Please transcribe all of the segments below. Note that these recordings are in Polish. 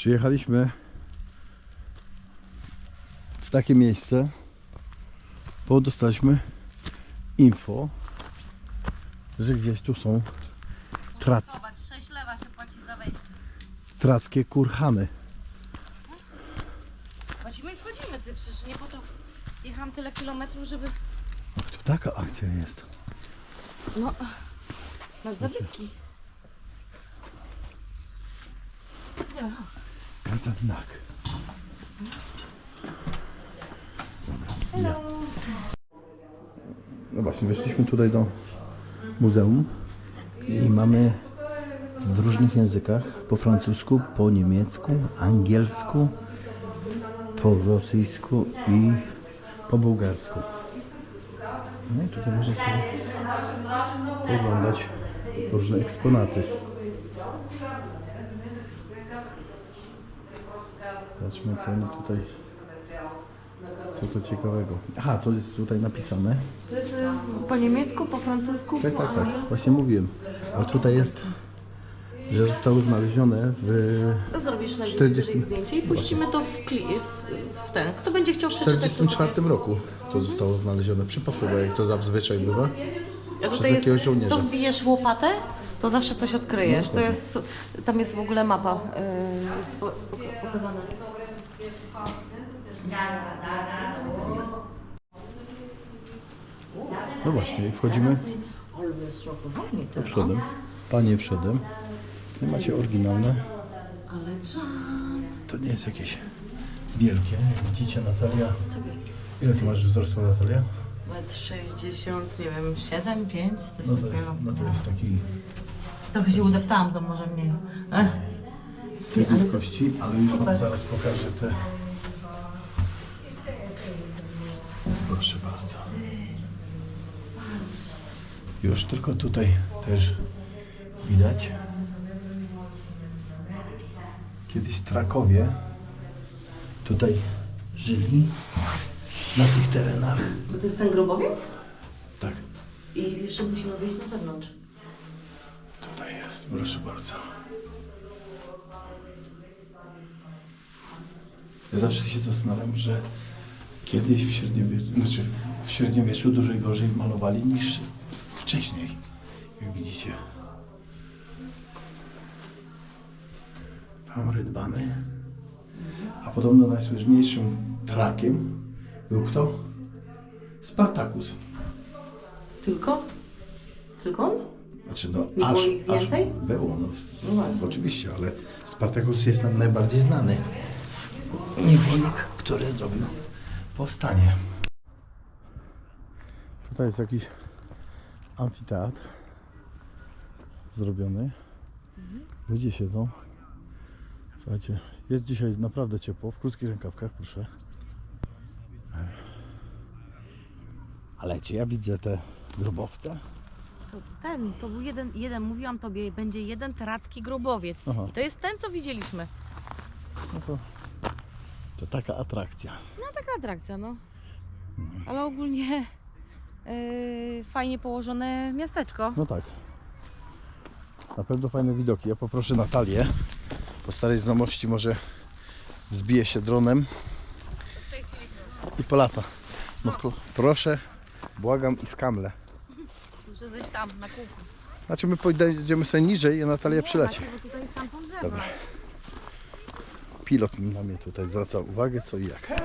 Przyjechaliśmy w takie miejsce, bo dostaliśmy info, że gdzieś tu są trac, Zobacz, 6 lewa się płaci za wejście. trackie kurhany. Płacimy i wchodzimy, ty przecież nie po to jechałam tyle kilometrów, żeby... Ach, tu taka akcja jest. No, masz zabytki. Idziemy. Kazannak. Dobra. No właśnie, weszliśmy tutaj do muzeum i mamy w różnych językach, po francusku, po niemiecku, angielsku, po rosyjsku i po bułgarsku. No i tutaj można sobie oglądać różne eksponaty. Zobaczmy co oni tutaj. Co to ciekawego. Aha, to jest tutaj napisane. To jest y, po niemiecku, po francusku, Tak, po tak, tak. angielsku. Właśnie mówiłem. Ale tutaj jest, że zostały znalezione w Zrobisz na 40 40... zdjęcie i puścimy to w, kli, w ten. Kto będzie chciał przeczytać, to sobie... 1944 roku. To zostało znalezione przypadkowo, jak to zazwyczaj bywa. A przez jakiegoś żołnierza. co wbijesz w łopatę, to zawsze coś odkryjesz. No, to jest, tam jest w ogóle mapa jest po, poka- pokazana. No właśnie, i wchodzimy przodem. Panie przodem. Tu macie oryginalne. Ale. To nie jest jakieś wielkie. Jak widzicie, Natalia. Ile ty masz wzrostu, Natalia? Metr 60, nie wiem, 7, 5, coś No to takiego. jest, no to jest taki Trochę się udeptałam, to może mniej. Ech. tej wielkości, ale już wam Super. zaraz pokażę te. Proszę bardzo. Już tylko tutaj też widać. Kiedyś Trakowie tutaj żyli na tych terenach. To jest ten grobowiec? Tak, I jeszcze musimy wyjść na zewnątrz. Proszę bardzo. Ja zawsze się zastanawiam, że kiedyś w średniowieczu, znaczy w średniowieczu dużo gorzej malowali niż wcześniej, jak widzicie. Tam rydwany. A podobno najsłynniejszym trakiem był kto? Spartakus. Tylko? Tylko on? Znaczy, no, Nie aż, było ich więcej? Aż było, no, No właśnie. oczywiście, ale Spartakus jest nam najbardziej znany. Niewolnik, który zrobił powstanie. Tutaj jest jakiś amfiteatr zrobiony. Ludzie siedzą. Słuchajcie, jest dzisiaj naprawdę ciepło, w krótkich rękawkach, proszę. Ale czy ja widzę te grobowce? To ten, to był jeden, jeden, mówiłam tobie, będzie jeden tracki grobowiec. Aha. I to jest ten, co widzieliśmy. No to, to taka atrakcja. No taka atrakcja, no. Ale ogólnie yy, fajnie położone miasteczko. No tak. Na pewno fajne widoki. Ja poproszę Natalię. Po starej znajomości może wzbije się dronem i polata. No pro, proszę, błagam i skamlę. Muszę zejść tam, na kółku. Znaczy my pojedziemy sobie niżej i Natalia przyleci. Nie, bo tutaj tam są drzewa. Dobra. Pilot na mnie tutaj zwraca uwagę co i jak.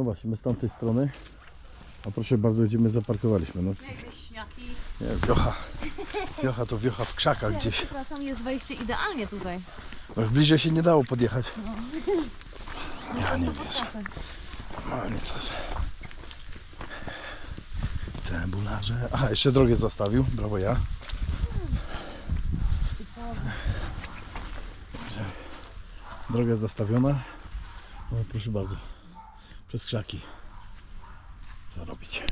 No właśnie, my z tamtej strony. A proszę bardzo, gdzie my zaparkowaliśmy. No, nie, wiocha. Wiocha to wiocha w krzakach gdzieś. Przepraszam, jest wejście idealnie tutaj. No, bliżej się nie dało podjechać. Ja nie wierzę. Normalnie to. Cebularze. Aha, jeszcze drogę zostawił. Brawo ja. Jest zastawiona. No proszę bardzo. Przez krzaki. Co robić?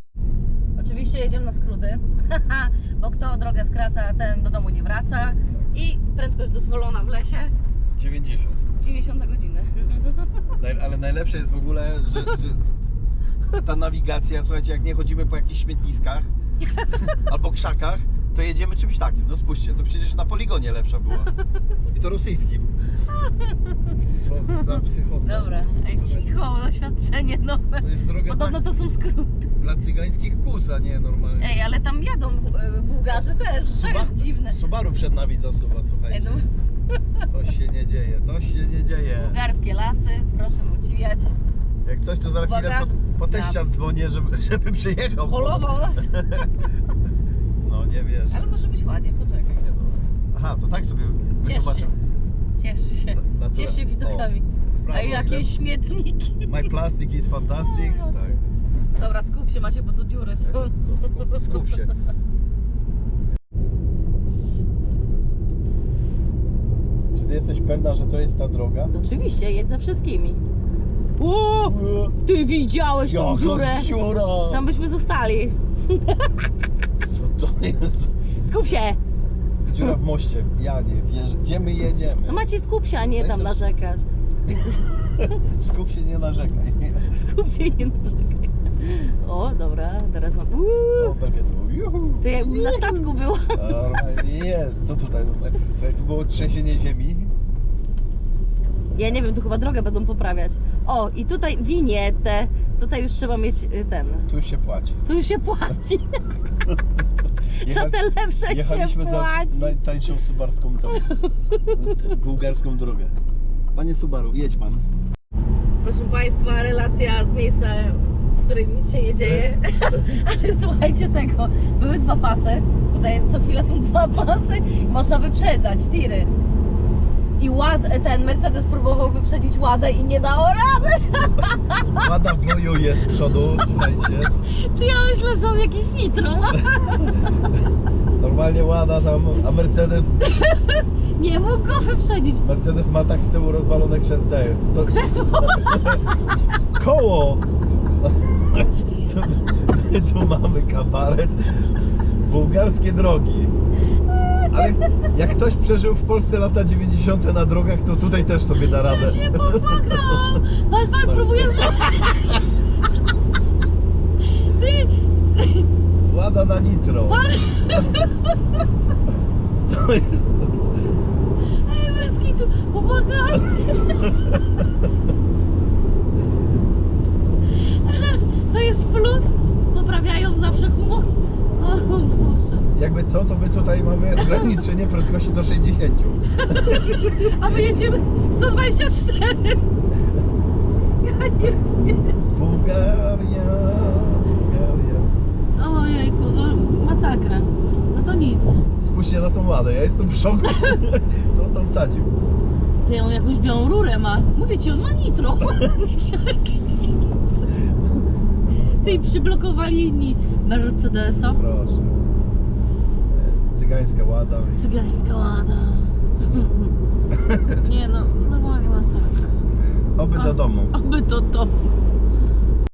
Oczywiście jedziemy na skróty, bo kto drogę skraca, ten do domu nie wraca. I prędkość dozwolona w lesie 90. 90 godziny. Naj- Ale najlepsze jest w ogóle, że, że ta nawigacja, słuchajcie, jak nie chodzimy po jakichś śmietniskach albo krzakach, to jedziemy czymś takim. No spójrzcie, to przecież na poligonie lepsza była. I to rosyjskim. Co za psychoza. Dobra, ej, cicho, doświadczenie nowe. To jest droga Podobno tak to są skróty. dla cygańskich kus, a nie normalnie. Ej, ale tam jadą e, Bułgarzy też, to jest dziwne. Subaru przed nami zasuwa, Ej, słuchajcie. to To się nie dzieje, to się nie dzieje. bułgarskie lasy, proszę podziwiać. Jak coś, to za chwilę Uwaga. po, po teścian dzwonię, żeby, żeby przyjechał. Holował nas. No nie wiesz. Ale może być ładnie, poczekaj. Nie no. Aha, to tak sobie Ciesz się. Ciesz się. Na- natura- Ciesz się widokami. O, w prawo, A jakie ile? śmietniki. My plastic is fantastic. No. Tak. Dobra, skup się Macie, bo tu dziury są. No, skup, skup się. Czy ty jesteś pewna, że to jest ta droga? Oczywiście, jedź za wszystkimi. O, ty widziałeś tą Jaka dziurę? dziura! Tam byśmy zostali. Co to jest? Skup się. Dziura w moście. Ja nie wierzę. Gdzie my jedziemy? No Macie skup się, a nie Daj tam narzekać. Skup się, nie narzekaj. Skup się i nie narzekaj. O, dobra, teraz mam. O, takie to. Juhu. to jak na statku było. Normalnie jest. Co tutaj? Słuchaj, tu było trzęsienie ziemi. Ja nie wiem, tu chyba drogę będą poprawiać. O, i tutaj winietę. Tutaj już trzeba mieć y, ten. Tu już się płaci. Tu już się płaci. Co Jecha- te lepsze Jechaliśmy się za płaci. najtańszą subarską tą, bułgarską drogę. Panie Subaru, jedź pan. Proszę Państwa, relacja z miejsca, w którym nic się nie dzieje. Ale słuchajcie tego, były dwa pasy. Tutaj co chwilę są dwa pasy i można wyprzedzać tiry. I ład, ten Mercedes próbował wyprzedzić ładę i nie dało rady. Łada woju jest z przodu, słuchajcie. Ty ja myślę, że on jakiś nitro. Normalnie łada tam, a Mercedes, Nie mógł go wyprzedzić. Mercedes ma tak z tyłu rozwalone krzesło. Sto, Krzesło. koło! Tu, tu mamy kabaret. Bułgarskie drogi. Ale jak ktoś przeżył w Polsce lata 90. na drogach, to tutaj też sobie da radę. Nie pomaga. Pan, pan próbuje znaleźć. Ty, Łada na nitro. To jest. Ej, bez kitu, pomagajcie! To jest plus, poprawiają zawsze humor. O Boże. Jakby co, to my tutaj mamy ograniczenie prędkości do 60. A my jedziemy 124. Ja nie. Bułgaria, Bułgaria. Ojejku, no masakra. No to nic. Spójrzcie na tą ładę, ja jestem w szoku, co on tam wsadził. Ty on jakąś białą rurę ma. Mówię ci, on ma nitro. Jak nic. Ty przyblokowali inni Mercedesa. Proszę. Jest cygańska łada. Cygańska łada. Nie no, normalnie masakra. Oby do domu. Oby to to.